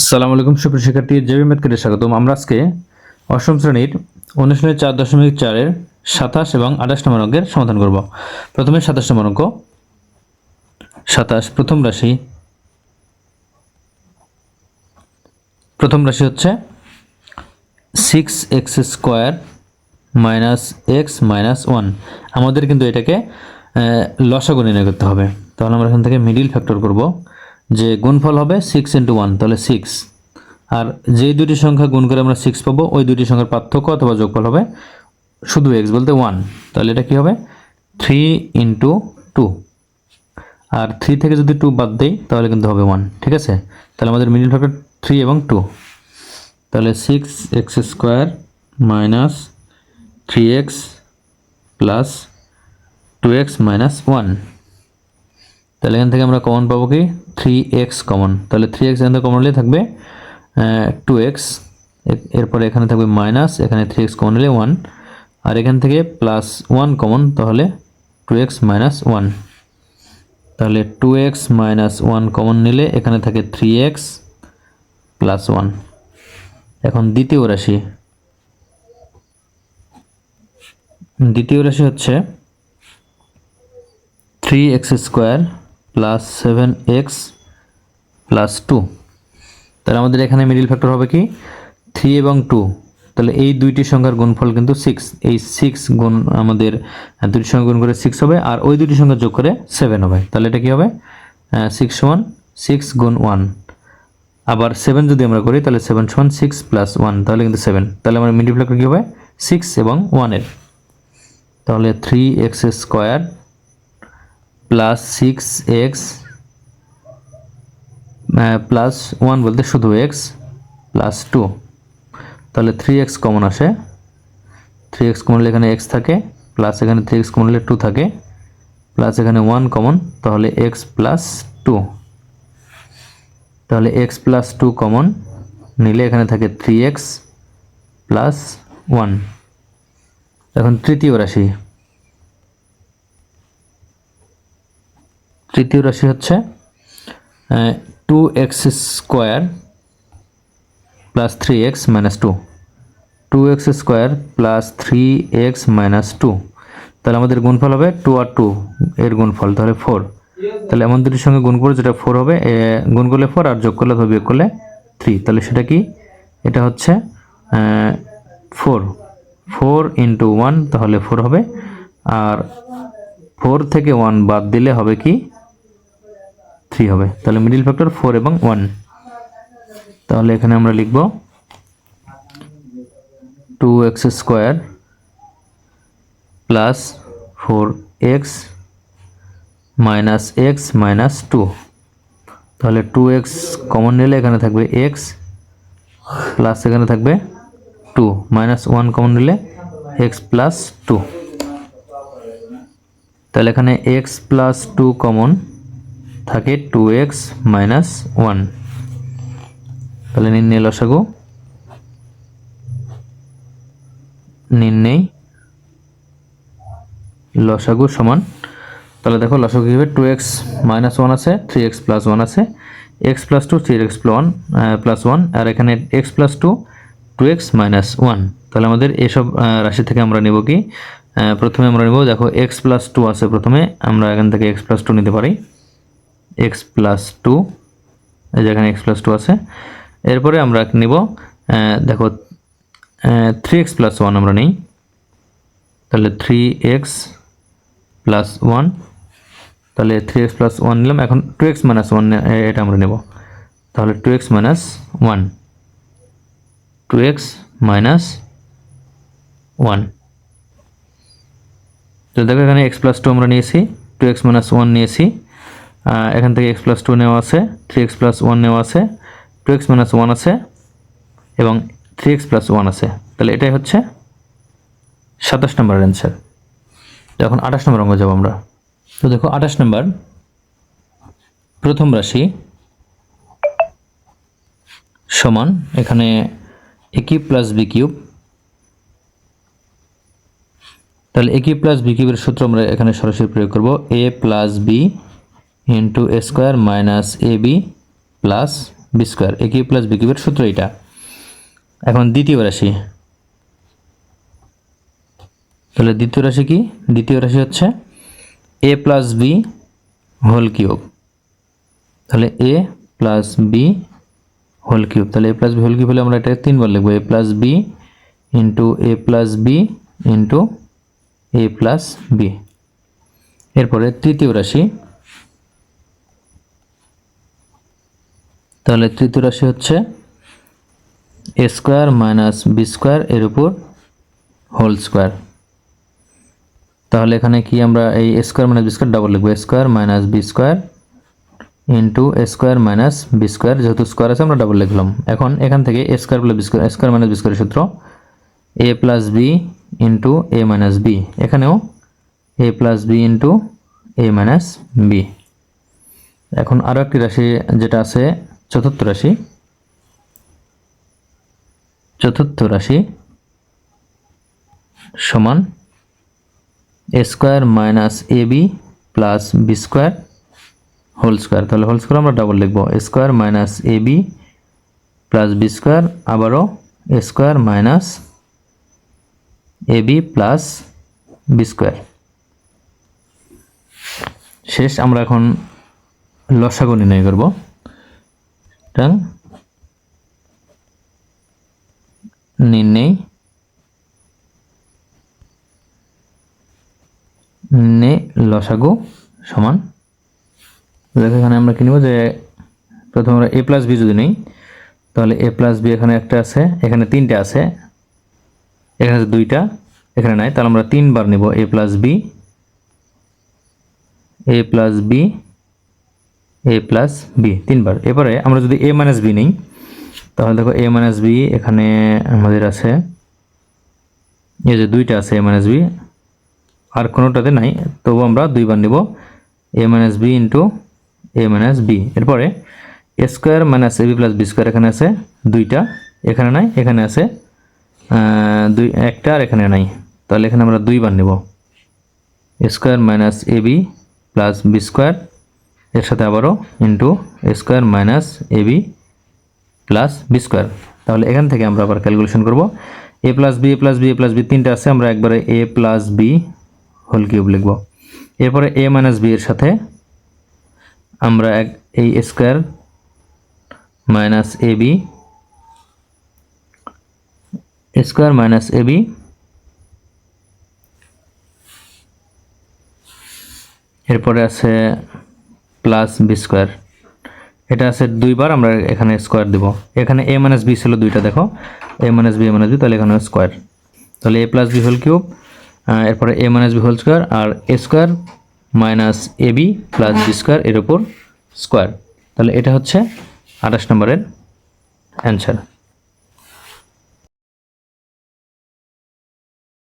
আসসালামু আলাইকুম, সুপ্রিয় শিক্ষার্থী, জেবি ম্যাথকে স্বাগতম। আমরা আজকে অষ্টম শ্রেণির অনুশীলনের চার দশমিক চারের সাতাশ এবং আঠাশ নম্বর অঙ্কের সমাধান করব। প্রথমে সাতাশ নম্বর অঙ্ক। সাতাশ, প্রথম রাশি। প্রথম রাশি হচ্ছে six x square minus x minus one আমাদের কিন্তু এটাকে লসাগু নির্ণয় করতে হবে। তাহলে আমরা এখান থেকে মিডিল ফ্যাক্টর করব। যে গুণফল হবে সিক্স ইন্টু ওয়ান তাহলে সিক্স আর যে দুটি সংখ্যা গুণ করে আমরা সিক্স পাবো, ওই দুটি সংখ্যার পার্থক্য অথবা যোগফল হবে শুধু এক্স বলতে ওয়ান তাহলে এটা কি হবে? থ্রি ইন্টু টু আর থ্রি থেকে যদি টু বাদ দেই, তাহলে কিন্তু হবে ওয়ান ঠিক আছে? তাহলে আমাদের মিডিল ফ্যাক্টর থ্রি এবং টু তাহলে six x square minus three x plus two x minus one তাহলে এখান থেকে আমরা কমন পাবো কি? থ্রি এক্স কমন তাহলে থ্রি এক্স এখান থেকে কমন নিলে থাকবে টু এক্স এরপরে এখানে থাকবে মাইনাস এখানে থ্রি এক্স কমন নিলে ওয়ান আর এখান থেকে প্লাস ওয়ান কমন তাহলে টু এক্স মাইনাস ওয়ান তাহলে two x minus one common নিলে এখানে থাকে থ্রি এক্স প্লাস ওয়ান এখন দ্বিতীয় রাশি। দ্বিতীয় রাশি হচ্ছে three x square plus seven x plus two তাহলে আমাদের এখানে মিডিল ফ্যাক্টর হবে কি? থ্রি এবং টু তাহলে এই দুইটি সংখ্যার গুণফল কিন্তু সিক্স এই সিক্স গুণ আমাদের দুটি সংখ্যা গুণ করে সিক্স হবে আর ওই দুটি সংখ্যা যোগ করে সেভেন হবে। তাহলে এটা কি হবে? সিক্স ওয়ান সিক্স গুণ ওয়ান আবার সেভেন যদি আমরা করি, তাহলে সেভেন সমান সিক্স প্লাস ওয়ান তাহলে কিন্তু সেভেন তাহলে আমার মিডিল ফ্যাক্টর কী হবে? সিক্স এবং ওয়ানের তাহলে three x square plus six x plus one বলতে শুধু এক্স প্লাস টু তাহলে থ্রি এক্স কমন আসে। থ্রি এক্স কমন এখানে এক্স থাকে প্লাস এখানে থ্রি এক্স কমন টু থাকে। প্লাস এখানে ওয়ান কমন তাহলে এক্স প্লাস টু তাহলে এক্স প্লাস টু কমন নিলে এখানে থাকে থ্রি এক্স প্লাস ওয়ান এখন তৃতীয় রাশি। তৃতীয় রাশি হচ্ছে two x square plus three x minus two two x square plus three x minus two তাহলে আমাদের গুণফল হবে টু আর টু এর গুণফল, তাহলে ফোর তাহলে এমন দুটির সঙ্গে গুণ করে যেটা ফোর হবে গুণ করলে ফোর আর যোগ করলে বিয়োগ করলে থ্রি তাহলে সেটা কি? এটা হচ্ছে ফোর ফোর ইন্টু ওয়ান তাহলে ফোর হবে। আর ফোর থেকে ওয়ান বাদ দিলে হবে কি? থ্রি হবে। তাহলে মিডিল ফ্যাক্টর ফোর এবং ওয়ান তাহলে এখানে আমরা লিখব two x square plus four x minus x minus two তাহলে টু এক্স কমন নিলে এখানে থাকবে এক্স প্লাস এখানে থাকবে টু মাইনাস ওয়ান কমন নিলে এক্স প্লাস টু তাহলে এখানে এক্স প্লাস টু কমন থাকে টু এক্স মাইনাস ওয়ান তাহলে নির্ণয় লসাগু। নির্ণয় লসাগু সমান। তাহলে দেখো লসাগু কী হবে? টু এক্স মাইনাস ওয়ান আছে থ্রি এক্স প্লাস ওয়ান আছে। X plus two three x one plus one আর এখানে x plus two two x minus one তাহলে আমাদের এসব রাশি থেকে আমরা নেব কি? প্রথমে আমরা নেব, দেখো এক্স প্লাস টু আছে প্রথমে, আমরা এখান থেকে এক্স প্লাস টু নিতে পারি। এক্স প্লাস টু এই যে এখানে এক্স প্লাস টু আছে। এরপরে আমরা নেব দেখো থ্রি এক্স প্লাস ওয়ান আমরা নিই। তাহলে থ্রি এক্স প্লাস ওয়ান তাহলে থ্রি এক্স প্লাস ওয়ান নিলাম। এখন টু এক্স মাইনাস ওয়ান এটা আমরা নেব। তাহলে two x minus one two x minus one তো দেখো এখানে এক্স প্লাস টু আমরা নিয়েছি টু এক্স মাইনাস ওয়ান নিয়েছি। এখান থেকে এক্স প্লাস টু নেওয়া আছে থ্রি এক্স প্লাস ওয়ান নেওয়া আছে টু এক্স মাইনাস ওয়ান আছে, এবং থ্রি এক্স প্লাস ওয়ান আছে। তাহলে এটাই হচ্ছে সাতাশ নম্বরের অ্যান্সার তো এখন আঠাশ নম্বর অঙ্ক যাব আমরা। তো দেখো, আঠাশ নম্বর প্রথম রাশি সমান এখানে A cube plus B cube তাহলে এ কিউব প্লাস বি কিউবের সূত্র আমরা এখানে সরাসরি প্রয়োগ করব A plus B into A square minus A B plus B square. A cube plus B কিউবের সূত্র এটা এখন দ্বিতীয় রাশি। তাহলে দ্বিতীয় রাশি কি? দ্বিতীয় রাশি হচ্ছে A plus B whole cube. তাহলে A plus B whole cube. তাহলে A plus B whole cube হলে আমরা এটা তিনবার লিখব। A plus B into A plus B into A plus B. এরপরে তৃতীয় রাশি। তাহলে তৃতীয় রাশি হচ্ছে A square minus B square এর উপর হোল স্কোয়ার তাহলে এখানে কি আমরা এই square minus B square double লিখব। Square minus B square into square minus B square যেহেতু স্কোয়ার আছে, আমরা ডাবল লিখলাম। এখন এখান থেকে square plus B square square minus B স্কোয়ারের সূত্র A plus B into A minus B এখানেও A plus B into A minus B এখন আরও একটি রাশি যেটা আছে চতুর্থ রাশি। চতুর্থ রাশি সমান A square minus A B plus B square whole square তাহলে হোল স্কোয়ার আমরা ডাবল লিখব। Square minus A B plus B square আবারও square minus A B plus B square শেষ, আমরা এখন লসাগু নির্ণয় করব। সুতরাং নির্ণয় নির্ণয় লসাগু সমান। দেখো এখানে আমরা কি যে প্রথমে আমরা এ প্লাস বি যদি নেই, তাহলে এ প্লাস বি এখানে একটা আছে, এখানে তিনটে আছে, এখানে দুইটা, এখানে নাই, তাহলে আমরা তিনবার নেব A plus B A plus B A plus B তিনবার। এরপরে আমরা যদি এ মাইনাস বি নেই, তাহলে দেখো এ মাইনাস বি এখানে আমাদের আছে, এই যে দুইটা আছে এ মাইনাস বি আর কোনোটাতে নাই, তবু আমরা দুইবার নেব A minus B into A minus B এরপরে A square minus A B plus B square এখানে আছে দুইটা, এখানে নাই, এখানে আছে দুই, একটা আর এখানে নাই। তাহলে এখানে আমরা দুইবার নেব। Square minus A B plus B square এর সাথে আবারও into square minus A B plus B square তাহলে এখান থেকে আমরা আবার ক্যালকুলেশন করব। A plus B A plus B A plus B তিনটা আছে, আমরা একবারে A plus B whole cube লিখব। এরপরে এ মাইনাস বি এর সাথে আমরা এক, এই square minus A B square minus A B এরপরে আছে প্লাস বি স্কোয়ার এটা আছে দুইবার, আমরা এখানে স্কোয়ার দেব। এখানে এ মাইনাস বি ছিল দুইটা, দেখো। A minus B A minus B তাহলে এখানে স্কোয়ার তাহলে A plus B whole cube এরপরে A minus B whole square R A square minus A B plus B square এর উপর স্কোয়ার তাহলে এটা হচ্ছে আঠাশ নম্বরের অ্যান্সার